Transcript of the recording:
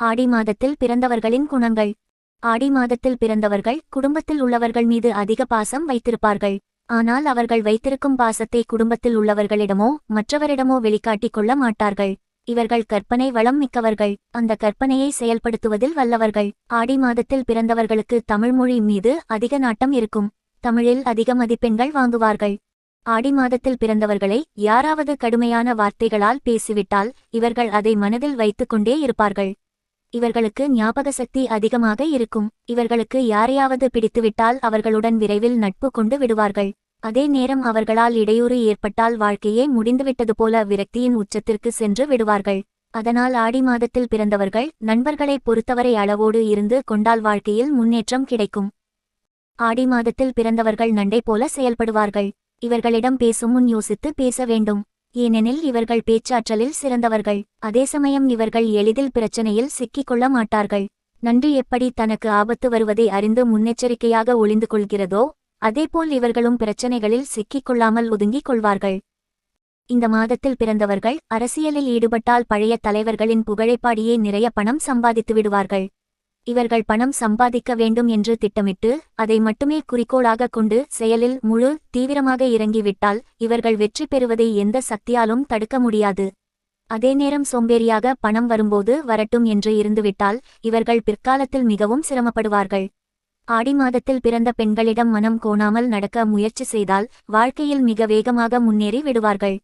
ஆடி மாதத்தில் பிறந்தவர்களின் குணங்கள். ஆடி மாதத்தில் பிறந்தவர்கள் குடும்பத்தில் உள்ளவர்கள் மீது அதிக பாசம் வைத்திருப்பார்கள். ஆனால் அவர்கள் வைத்திருக்கும் பாசத்தை குடும்பத்தில் உள்ளவர்களிடமோ மற்றவரிடமோ வெளிக்காட்டிக் கொள்ள மாட்டார்கள். இவர்கள் கற்பனை வளம் மிக்கவர்கள். அந்த கற்பனையை செயல்படுத்துவதில் வல்லவர்கள். ஆடி மாதத்தில் பிறந்தவர்களுக்கு தமிழ்மொழி மீது அதிக நாட்டம் இருக்கும். தமிழில் அதிக மதிப்பெண்கள் வாங்குவார்கள். ஆடி மாதத்தில் பிறந்தவர்களை யாராவது கடுமையான வார்த்தைகளால் பேசிவிட்டால் இவர்கள் அதை மனதில் வைத்துக் கொண்டே இருப்பார்கள். இவர்களுக்கு ஞாபக சக்தி அதிகமாக இருக்கும். இவர்களுக்கு யாரையாவது பிடித்துவிட்டால் அவர்களுடன் விரைவில் நட்பு கொண்டு விடுவார்கள். அதே நேரம் அவர்களால் இடையூறு ஏற்பட்டால் வாழ்க்கையே முடிந்துவிட்டது போல விரக்தியின் உச்சத்திற்கு சென்று விடுவார்கள். அதனால் ஆடி மாதத்தில் பிறந்தவர்கள் நண்பர்களை பொறுத்தவரை அளவோடு இருந்து கொண்டால் வாழ்க்கையில் முன்னேற்றம் கிடைக்கும். ஆடி மாதத்தில் பிறந்தவர்கள் நண்டை போல செயல்படுவார்கள். இவர்களிடம் பேசும் முன் யோசித்து பேச வேண்டும். ஏனெனில் இவர்கள் பேச்சாற்றலில் சிறந்தவர்கள். அதே சமயம் இவர்கள் எளிதில் பிரச்சனையில் சிக்கிக் கொள்ள மாட்டார்கள். நன்றி எப்படி தனக்கு ஆபத்து வருவதை அறிந்து முன்னெச்சரிக்கையாக ஒளிந்து கொள்கிறதோ அதேபோல் இவர்களும் பிரச்சனைகளில் சிக்கிக் கொள்ளாமல் ஒதுங்கிக் கொள்வார்கள். இந்த மாதத்தில் பிறந்தவர்கள் அரசியலில் ஈடுபட்டால் பழைய தலைவர்களின் புகழைப்பாடியே நிறைய பணம் சம்பாதித்து விடுவார்கள். இவர்கள் பணம் சம்பாதிக்க வேண்டும் என்று திட்டமிட்டு அதை மட்டுமே குறிக்கோளாக கொண்டு செயலில் முழு தீவிரமாக இறங்கிவிட்டால் இவர்கள் வெற்றி பெறுவதை எந்த சக்தியாலும் தடுக்க முடியாது. அதே நேரம் சோம்பேறியாக பணம் வரும்போது வரட்டும் என்று இருந்துவிட்டால் இவர்கள் பிற்காலத்தில் மிகவும் சிரமப்படுவார்கள். ஆடி மாதத்தில் பிறந்த பெண்களிடம் மனம் கோணாமல் நடக்க முயற்சி செய்தால் வாழ்க்கையில் மிக வேகமாக முன்னேறி விடுவார்கள்.